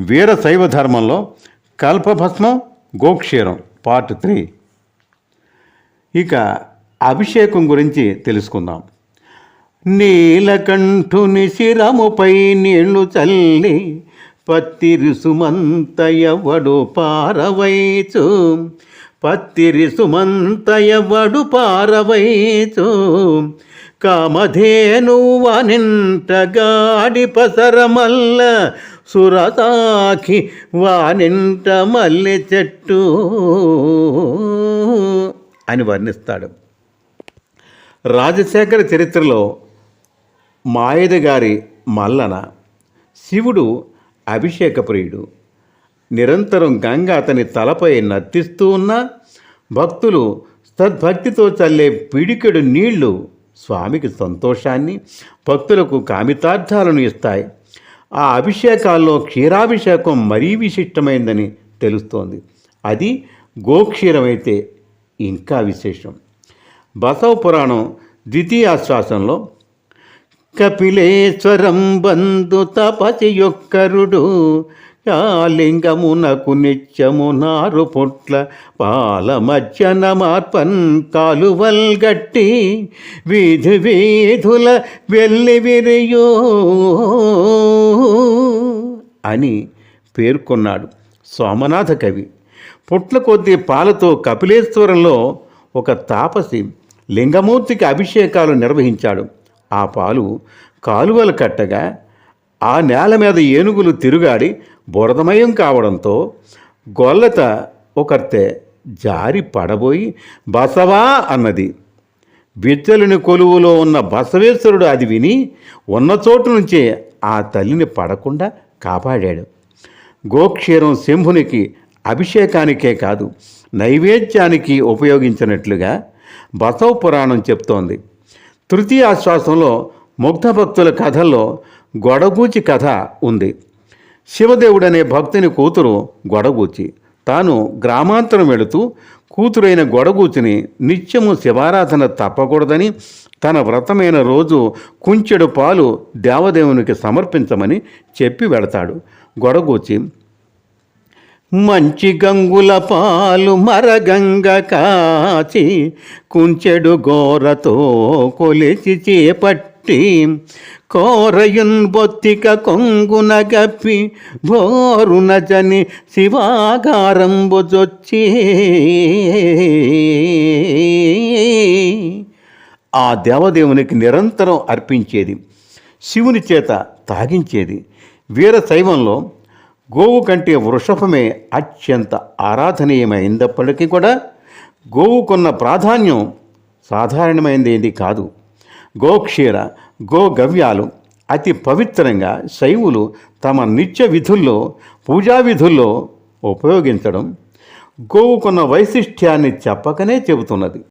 వీర శైవ ధర్మంలో కల్పభస్మం గోక్షీరం part three ఇక అభిషేకం గురించి తెలుసుకుందాం. నీలకంఠుని శిరముపై నీళ్ళు చల్లి పత్తిరిసుమంతయవడు పారవైచు. పత్తిరిసుమంతయవడు పారవైచు. కామధేను వానింట గాడి పసరమల్ల సురసాఖి వానింట మల్లె చెట్టు అని వర్ణిస్తాడు. రాజశేఖర చరిత్రలో మాయద గారి మల్లన శివుడు అభిషేక ప్రియుడు నిరంతరం గంగ అతని తలపై నర్తిస్తూ ఉన్న భక్తులు సద్భక్తితో చల్లే పిడికెడు నీళ్ళు స్వామికి సంతోషాన్ని భక్తులకు కామితార్థాలను ఇస్తాయి. ఆ అభిషేకాల్లో క్షీరాభిషేకం మరీ విశిష్టమైందని తెలుస్తోంది. అది గోక్షీరమైతే ఇంకా విశేషం. బసవ పురాణం ద్వితీయాశ్వాసంలో కపిలేశ్వరం బంధు తపసి యొక్కరుడు లింగమునకు నిత్యము నారు పొట్ల పాల మధ్యన మార్పన్ కాలువల్ గట్టి వీధి వీధుల వెళ్ళి విరియో అని పేర్కొన్నాడు సోమనాథ కవి. పుట్ల కొద్దీ పాలతో కపిలేశ్వరంలో ఒక తాపసి లింగమూర్తికి అభిషేకాలు నిర్వహించాడు. ఆ పాలు కాలువలు కట్టగా ఆ నేల మీద ఏనుగులు తిరుగాడి బురదమయం కావడంతో గొల్లత ఒకర్తె జారి పడబోయి బసవా అన్నది. బిచ్చలిని కొలువులో ఉన్న బసవేశ్వరుడు అది విని ఉన్న చోటు నుంచే ఆ తల్లిని పడకుండా కాపాడాడు. గోక్షీరం శంభునికి అభిషేకానికే కాదు నైవేద్యానికి ఉపయోగించినట్లుగా బసవ పురాణం చెప్తోంది. తృతీయ ఆశ్వాసంలో ముగ్ధ భక్తుల కథల్లో గొడగూచి కథ ఉంది. శివదేవుడనే భక్తుని కూతురు గొడగూచి తాను గ్రామాంతరం వెళుతూ కూతురైన గొడగూచిని నిత్యము శివారాధన తప్పకూడదని తన వ్రతమైన రోజు కుంచెడు పాలు దేవదేవునికి సమర్పించమని చెప్పి వెళతాడు గొడగూచి మంచి గంగుల పాలు మరగంగ కాచి కుంచెడు గోరతో కొలిచి చేపట్టి కోరయున్ బొత్తిక కొంగున గప్పి భోరున జని శివాగారంబు జొచ్చి. ఆ దేవదేవునికి నిరంతరం అర్పించేది శివుని చేత తాగించేది. వీర శైవంలో గోవు కంటే వృషభమే అత్యంత ఆరాధనీయమైనప్పటికీ కూడా గోవుకున్న ప్రాధాన్యం సాధారణమైనది కాదు. గోక్షీర గోగవ్యాలు అతి పవిత్రంగా శైవులు తమ నిత్య విధుల్లో పూజా విధుల్లో ఉపయోగించడం గోవుకున్న వైశిష్ట్యాన్ని చెప్పకనే చెబుతున్నది.